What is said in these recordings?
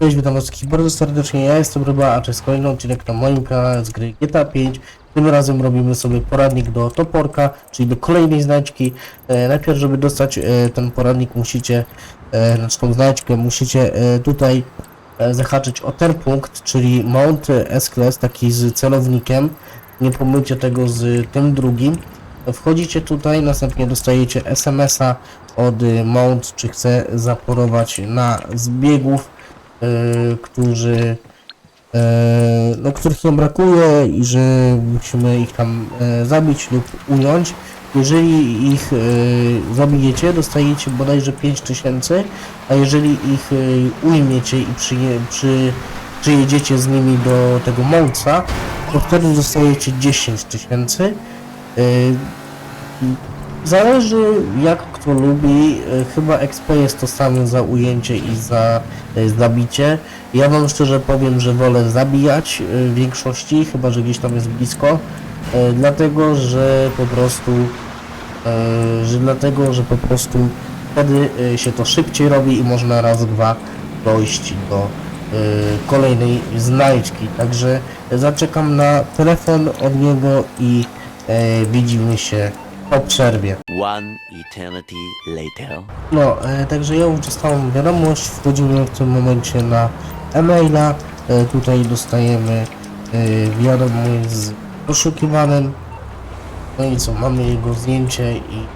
Cześć, witam was bardzo serdecznie, ja jestem Ryba, a to jest kolejny odcinek na moim kanale z gry GTA 5. Tym razem robimy sobie poradnik do toporka, czyli do kolejnej znajdźki. E, najpierw, żeby dostać e, ten poradnik musicie, e, znaczy tą znajdźkę, musicie e, tutaj e, zahaczyć o ten punkt, czyli Mount S-Class, taki z celownikiem. Nie pomyjcie tego z tym drugim. Wchodzicie tutaj, następnie dostajecie SMS-a od y, Mount, czy chce zaporować na zbiegów, którzy y, no, których nam brakuje i że musimy ich tam y, zabić lub ująć. Jeżeli ich zabijecie, dostajecie bodajże 5000, a jeżeli ich ujmiecie i przyje, przy, przyjedziecie z nimi do tego Mountsa, to wtedy dostajecie 10 tysięcy. Zależy jak kto lubi, e, chyba XP jest to samo za ujęcie i za e, zabicie. Ja wam szczerze powiem, że wolę zabijać e, w większości, chyba że gdzieś tam jest blisko, dlatego że po prostu, że dlatego, że po prostu wtedy się to szybciej robi i można raz, dwa dojść do kolejnej znajdźki. Także zaczekam na telefon od niego i widzimy się po przerwie. One eternity later. No, e, także ja dostałem wiadomość, wchodzimy w tym momencie na e-maila, e, tutaj dostajemy e, wiadomość z poszukiwanym, no i co, mamy jego zdjęcie i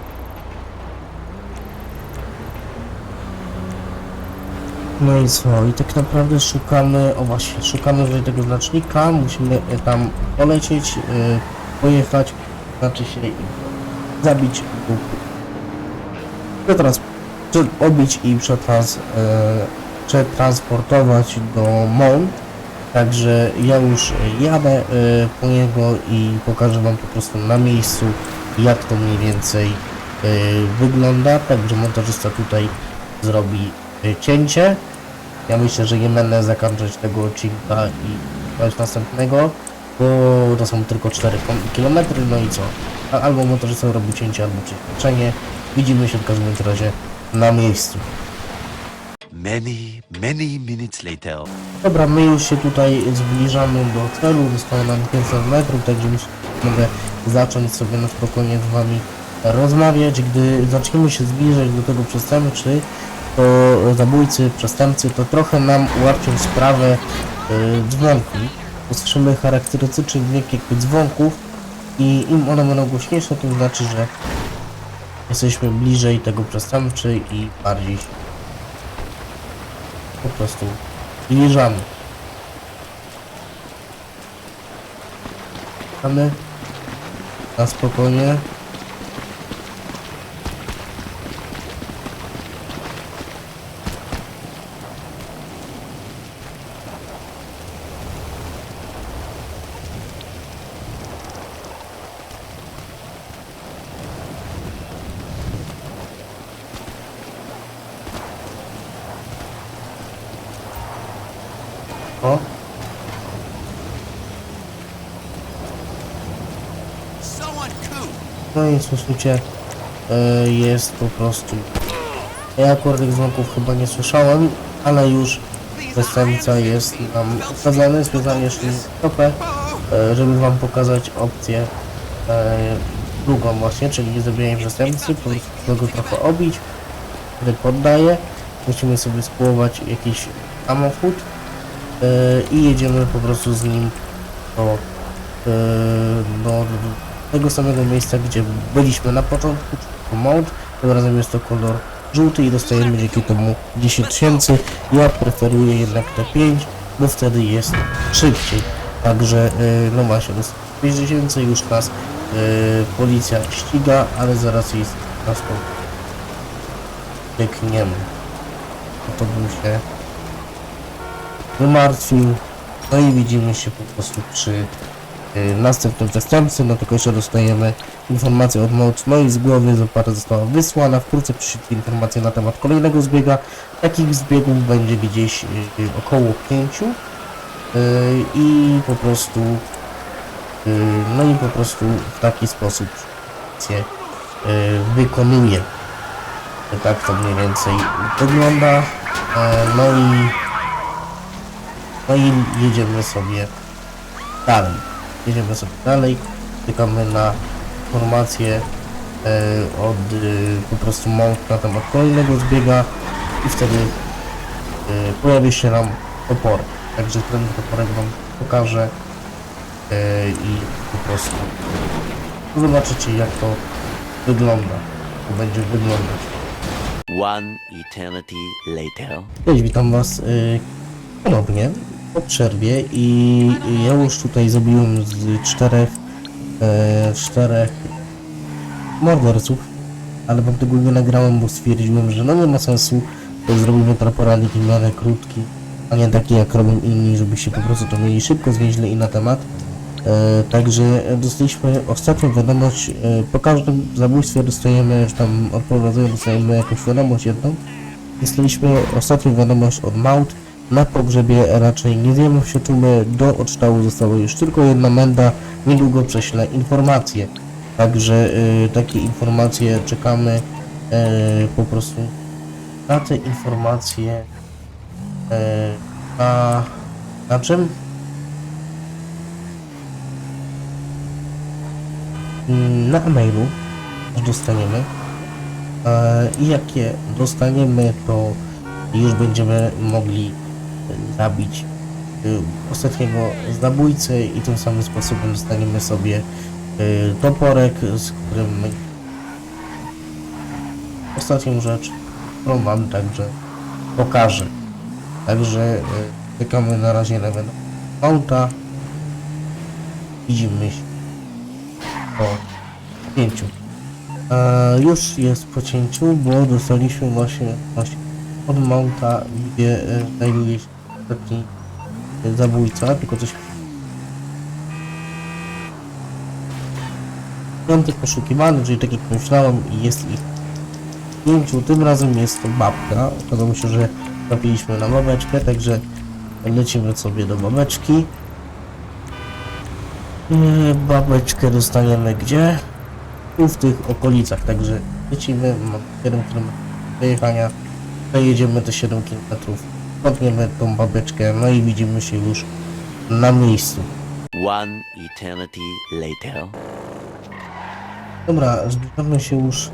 no i co, i tak naprawdę szukamy, o właśnie, szukamy tutaj tego znacznika, musimy tam polecieć, e, pojechać, znaczy się i zabić przetrans- prze- obić i przetrans, e, przetransportować do Mount. Także ja już jadę e, po niego i pokażę wam po prostu na miejscu jak to mniej więcej e, wygląda. Także montażysta tutaj zrobi e, cięcie. Ja myślę, że nie będę zakończyć tego odcinka i dać następnego, bo to są tylko 4 km, no i co? Albo montażysta robi cięcie, albo przeświadczenie. Widzimy się w każdym razie na miejscu. Many, many minutes later. Dobra, my już się tutaj zbliżamy do celu, zostało nam 500 metrów, także już mogę zacząć sobie na spokojnie z wami rozmawiać. Gdy zaczniemy się zbliżać do tego przestępcy, to zabójcy, przestępcy, to trochę nam ułatwią sprawę y, dzwonki. Usłyszymy charakterystyczny dźwięk jakby dzwonków i im one będą głośniejsze, to znaczy, że jesteśmy bliżej tego przestępcy i bardziej się po prostu zbliżamy. Mamy na spokojnie. No i słyszycie, e, jest po prostu. Ja akurat tych dzwonków chyba nie słyszałem, ale już przestępca jest nam ukazany. Związany jeszcze stopę, e, żeby wam pokazać opcję e, drugą właśnie, czyli nie zabijanie przestępcy, po prostu go trochę obić, wtedy poddaje. Musimy sobie spróbować jakiś samochód e, i jedziemy po prostu z nim do, e, do tego samego miejsca, gdzie byliśmy na początku, czyli mount. Tym razem jest to kolor żółty i dostajemy dzięki temu 10 tysięcy. Ja preferuję jednak te 5, bo wtedy jest szybciej. Także, yy, no właśnie, to jest 5 tysięcy, już nas yy, policja ściga, ale zaraz jest nas to biegniemy. No to bym się wymartwił. No i widzimy się po prostu przy następnym przestępcy, no tylko jeszcze dostajemy informację od MOC, no i z głowy zapłata została wysłana, wkrótce przyszli informacje na temat kolejnego zbiega, takich zbiegów będzie gdzieś y, y, około pięciu y, i po prostu y, no i po prostu w taki sposób y, wykonuje. Tak to mniej więcej wygląda, E, no i No i jedziemy sobie dalej. Jedziemy sobie dalej, czekamy na informacje e, od e, po prostu mąk na temat kolejnego zbiega i wtedy e, pojawi się nam opor. Także ten toporek wam pokażę i po prostu zobaczycie jak to wygląda. To będzie wyglądać. One eternity later. Cześć, witam was ponownie po przerwie i ja już tutaj zrobiłem z czterech e, czterech morderców, ale wam tego nie nagrałem, bo stwierdziłem, że no nie ma sensu, to zrobimy ten poradnik miarę krótki, a nie taki jak robią inni, żebyście po prostu to mieli szybko, zwięźle i na temat. E, także dostaliśmy ostatnią wiadomość, e, po każdym zabójstwie dostajemy, czy tam odprowadzając dostajemy jakąś wiadomość jedną, Dostaliśmy ostatnią wiadomość od Maut. Na pogrzebie raczej nie wiemy się czumy. Do odształu została już tylko jedna menda. Niedługo prześlę informacje. Także y, takie informacje czekamy y, po prostu na te informacje y, na, na czym? Mm, Na e-mailu dostaniemy. E, I jak je dostaniemy, to już będziemy mogli zabić e, ostatniego zabójcę i tym samym sposobem dostaniemy sobie e, toporek, z którym ostatnią rzecz, którą wam także pokażę. Także e, czekamy na razie na auta. Widzimy się po pięciu. E, już jest po cięciu, bo dostaliśmy właśnie, właśnie od Mounta, gdzie e, znajduje się taki e, zabójca, tylko coś piąty poszukiwany, czyli tak jak myślałem jest ich pięciu, tym razem jest to babka, okazało się, że trafiliśmy na babeczkę, także lecimy sobie do babeczki. E, Babeczkę dostaniemy gdzie? tu w tych okolicach, także lecimy, mam 7 km do jechania, przejedziemy te 7 km, podniemy tą babeczkę, no i widzimy się już na miejscu. One eternity later. Dobra, zbliżamy się już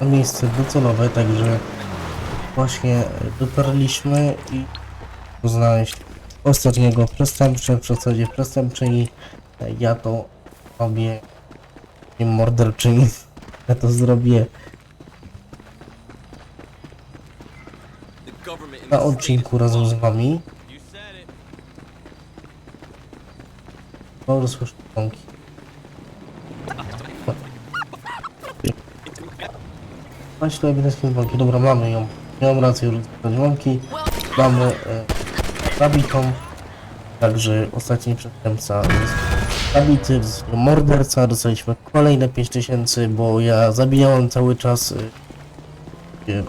na miejsce docelowe, także właśnie dotarliśmy i znaleźć ostatniego przestępcę, w zasadzie przestępczyni. Ja to robię nie morderczyni. Ja to zrobię na odcinku razem z wami. O, słyszę dzwonki. Właśnie ewidentnie dzwonki. Dobra, mamy ją. Miałem rację, że dzwonki. Mamy e, zabitą. Także ostatni przestępca jest zabity, morderca. Dostaliśmy kolejne 5000, bo ja zabijałem cały czas. y, y,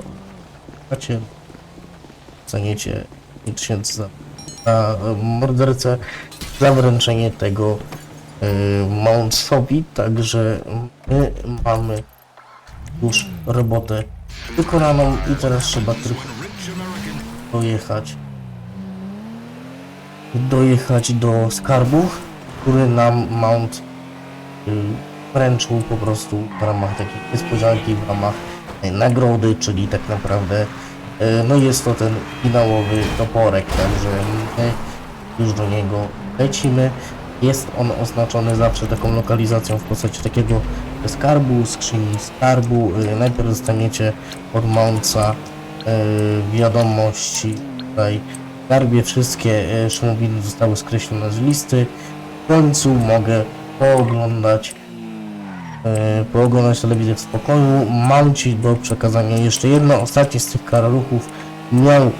Cenicie 5000 za, za y, mordercę, za wręczenie tego y, Mount sobie, także my mamy już robotę wykonaną i teraz trzeba tylko dojechać dojechać do skarbu, który nam Mount y, wręczył po prostu w ramach takiej niespodzianki, w ramach y, nagrody, czyli tak naprawdę no jest to ten finałowy toporek, także my już do niego lecimy. Jest on oznaczony zawsze taką lokalizacją w postaci takiego skarbu, skrzyni skarbu. Y, Najpierw dostaniecie od Mountsa y, wiadomości tutaj w skarbie wszystkie szumowiny zostały skreślone z listy. W końcu mogę pooglądać e, pooglądać telewizję w spokoju. Mam Ci do przekazania jeszcze jedno. Ostatni z tych karaluchów miał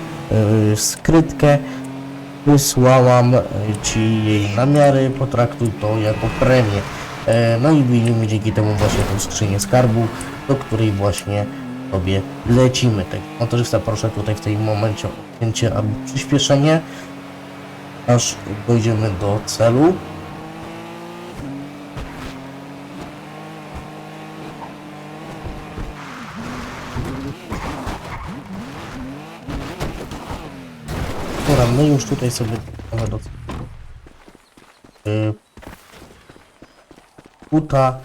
e, skrytkę. Wysłałam e, Ci jej namiary. Potraktuj to jako premię. E, no i widzimy dzięki temu właśnie tą skrzynię skarbu, do której właśnie sobie lecimy. Tak, motorzysta proszę tutaj w tym momencie o odcięcie albo przyspieszenie, aż dojdziemy do celu. My już tutaj sobie do yy, buta,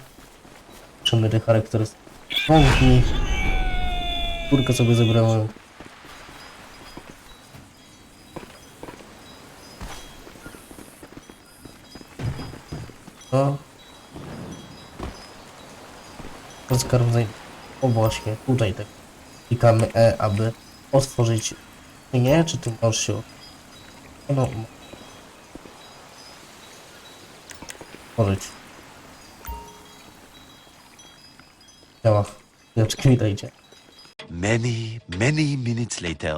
czymy te charakterystyczne pąki, kurkę sobie zebrałem. No. Rozkarmzaj. O właśnie, tutaj tak. Klikamy E, aby otworzyć nie, czy ty możesz się no, otworzyć. Działa. Chwileczkę, witajcie. Many, many minutes later.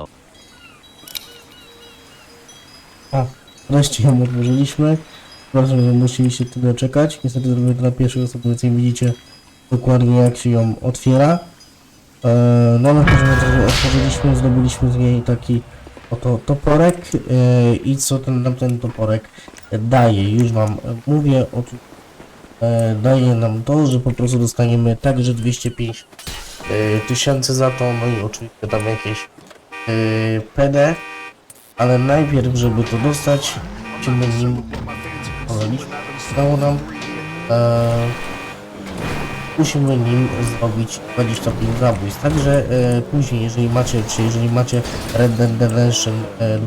O, wreszcie ją otworzyliśmy. Przepraszam, że musieliście tyle czekać. Niestety zrobię na pierwszej osobie, więc nie widzicie dokładnie jak się ją otwiera. Eee, no ale w każdym razie otworzyliśmy, zdobyliśmy z niej taki oto toporek eee, i co ten, nam ten toporek daje. Już wam mówię, o e, daje nam to, że po prostu dostaniemy także 205 e, tysięcy za to, no i oczywiście tam jakieś e, PD, ale najpierw, żeby to dostać, musimy nim pozwolić, dało nam e, musimy nim zrobić 25 zabójstw. Także e, później, jeżeli macie, czy jeżeli macie Red Dead Redemption e,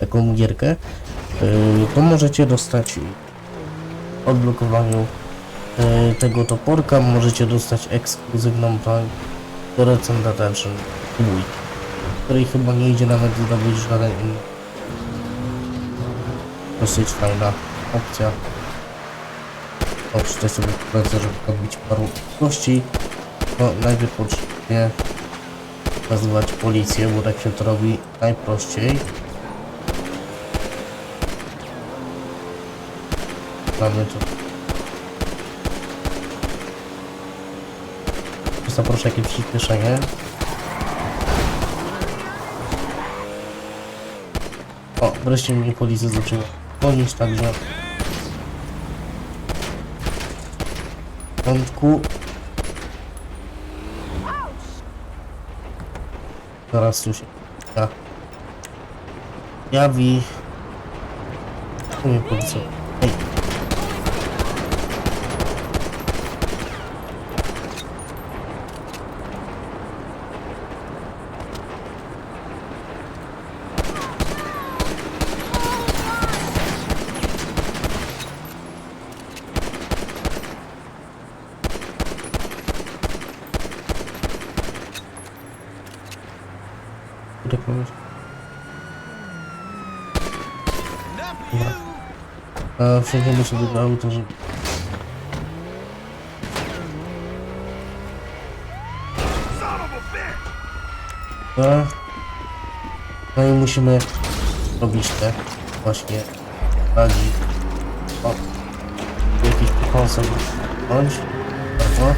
taką gierkę, e, to możecie dostać w odblokowaniu e, tego toporka, możecie dostać ekskluzywną broń do Red Dead Redemption dwójki, której chyba nie idzie nawet zdobyć żaden inny. Dosyć fajna opcja. Przeczytaj sobie polecę, żeby odbić paru gości. No, najpierw potrzebuję wezwać policję, bo tak się to robi najprościej. Mamy tu. Zaproszę jakieś przyspieszenie. O, wreszcie mnie policja zaczęła gonić, także początku. Zaraz tu się ja. jawi. Tu mnie policja. Ej. Tak mówisz. Dobra. A wsiądziemy sobie do auta, żeby... Dobra. No i musimy robić te właśnie ragi. O, jakiś konsol bądź. Bardzo.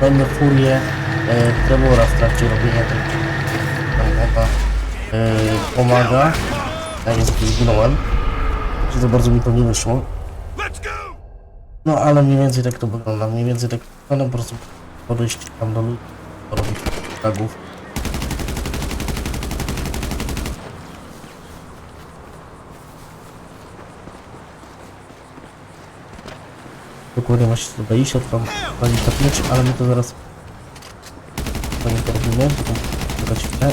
Mamy furię e, Trevora w trakcie robienia tam chyba e, pomaga. Ja niestety zginąłem. Że za bardzo mi to nie wyszło. No ale mniej więcej tak to wygląda. Mniej więcej tak no, po prostu podejść tam do ludzi, porobić tagów. Dokładnie właśnie tu wejść, od tam pani tak mieć, ale my to zaraz to robimy. Czekać chwilę.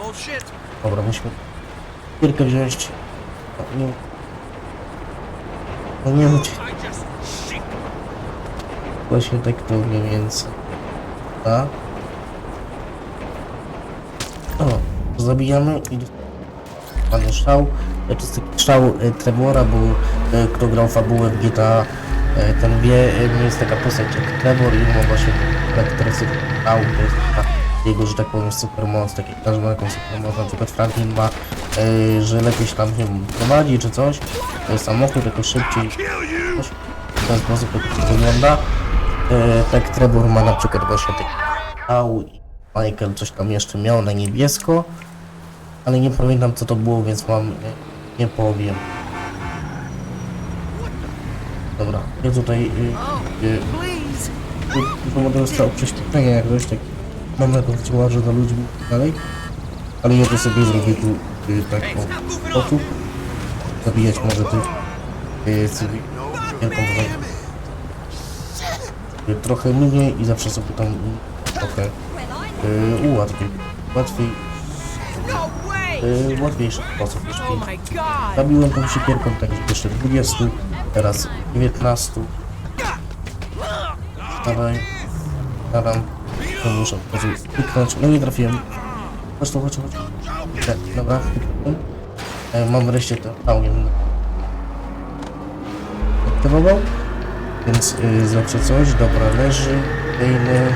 Old shit. Dobra, musimy chwilkę wziąć. O, nie. No nie chodź. Just shit. Właśnie tak to mniej więcej. A? O, zabijamy i mamy szał. To jest taki szał e, Trevora, bo e, kto grał fabułę w GTA ten wie, e, jest taka postać jak Trevor i on ma właśnie jest taka jego, że tak powiem, supermoc, tak jak każdy ma jakąś supermoc, na przykład Franklin ma, e, że lepiej się tam, nie prowadzi czy coś, jest samochód, tylko szybciej, coś, w ten sposób to wygląda. E, tak Trevor ma na przykład właśnie taki au i Michael coś tam jeszcze miał na niebiesko, ale nie pamiętam co to było, więc nie, nie powiem. Dobra, ja tutaj y, y, Please. tu mogę dostał prześwietlenia jak coś tak mam na to że za ludźmi i tak dalej, ale ja to sobie zrobię tu y, tak o sposób zabijać może tych y, wojnę. Y, trochę mniej i zawsze sobie tam y, trochę y, ułatwię. Łatwiej. Y, łatwiejszy sposób niż Oh pięć. my god. Zabiłem tą siekierką tak jeszcze 20, teraz 19. Dawaj. Dawam. To muszę po prostu kliknąć. No nie trafiłem. Chodź tu, chodź, chodź. Tak, dobra, kliknąłem. E, mam wreszcie ten całkiem aktywował. Więc y, zawsze coś. Dobra, leży. Kolejny.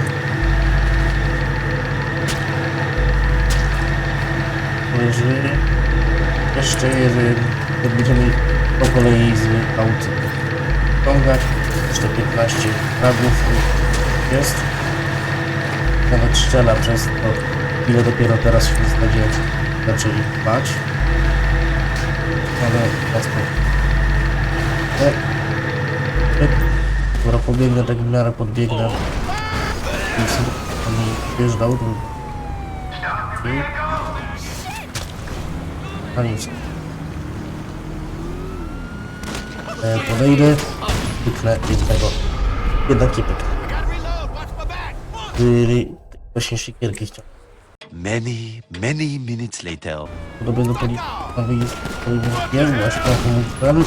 Leży. Jeszcze jeden. Będziemy po kolei z aut ściągać. Jeszcze 15 fragów jest. Nawet strzela przez to, ile dopiero teraz się będzie zaczęli bać. Ale łatwo. Tak. Tak. Dobra, pobiegnę tak w miarę podbiegnę. Sobie tam wjeżdżał. I... A nic. E, podejdę, kliknę jednego, jednak nie pyknę. Yy, właśnie siekierki chciał. Many, many minutes later. Podobnie do policji, jest właśnie pomógłem.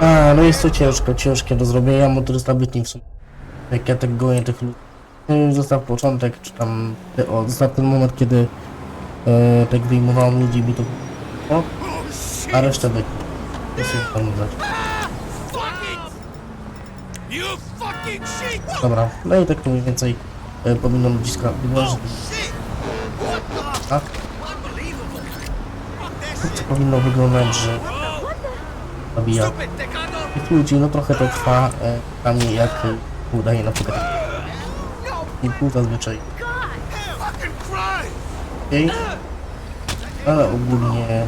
A, no jest to ciężko, ciężkie do zrobienia, motorysta bytni w sumie. Jak ja tak goję tych ludzi. Zostaw początek, czy tam, o, zostaw ten moment, kiedy e, tak wyjmowałem ludzi, mi to o, a resztę bytni. To się sheep! Dobra, no i tak mniej więcej e, powinno! What the? Tak? Unbelievable! To powinno wyglądać, że zabija tych ludzi, no trochę to trwa, e, dla mnie jak udaje na przykład kilku zazwyczaj Fucking cry! Mniej, ale ogólnie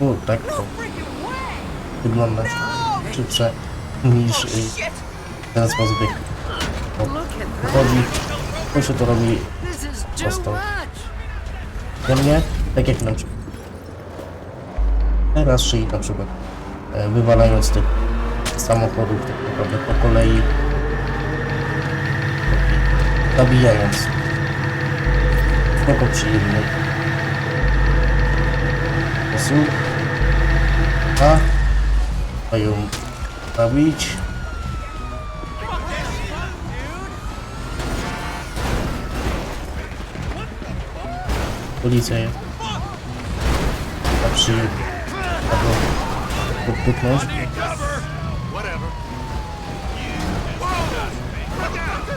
no, tak to wygląda szybsze niż Shit. w ten sposób jak Look at that. wychodzi, to się to robi Prosto. dla mnie, tak jak na przykład teraz, czyli na przykład e, wywalając tych samochodów tak naprawdę po kolei zabijając spoko przyjemny sposób a? A ją zabić policja jest. A przyjemny a go podpyknąć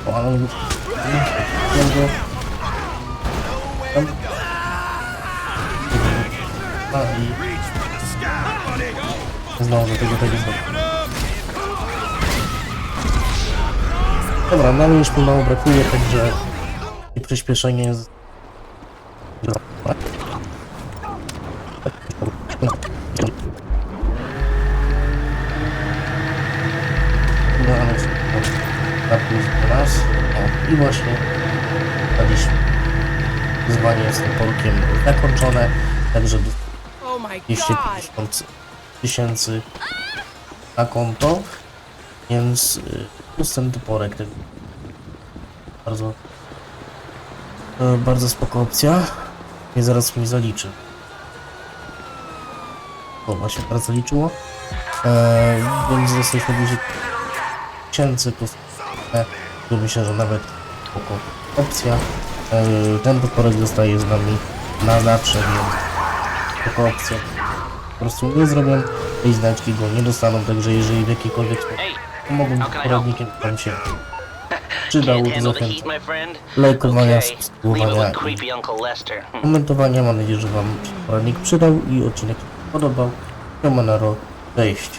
o ale Wiem go tam a i do tego tego znowu. Dobra, nam już tu mało brakuje, także i przyspieszenie jest... zakończone, także Oh my 250 god. tysięcy na konto, więc y, ten toporek tak bardzo e, bardzo spoko opcja. I zaraz mi zaliczy. O właśnie teraz zaliczyło. E, więc dostaliśmy 10 tysięcy plus e, tu myślę, że nawet spoko opcja. E, ten toporek zostaje z nami na zawsze, więc spoko opcja po prostu nie zrobię tej znaczki go nie dostaną, także jeżeli w jakikolwiek sposób pomogą poradnikiem, tam się przydał, can't to handle the zachęcam. heat, my friend? Lajkowania, Okay, subskrybowania i. Hmm. komentowania. Mam nadzieję, że Wam poradnik przydał i odcinek podobał. Siemano, cześć.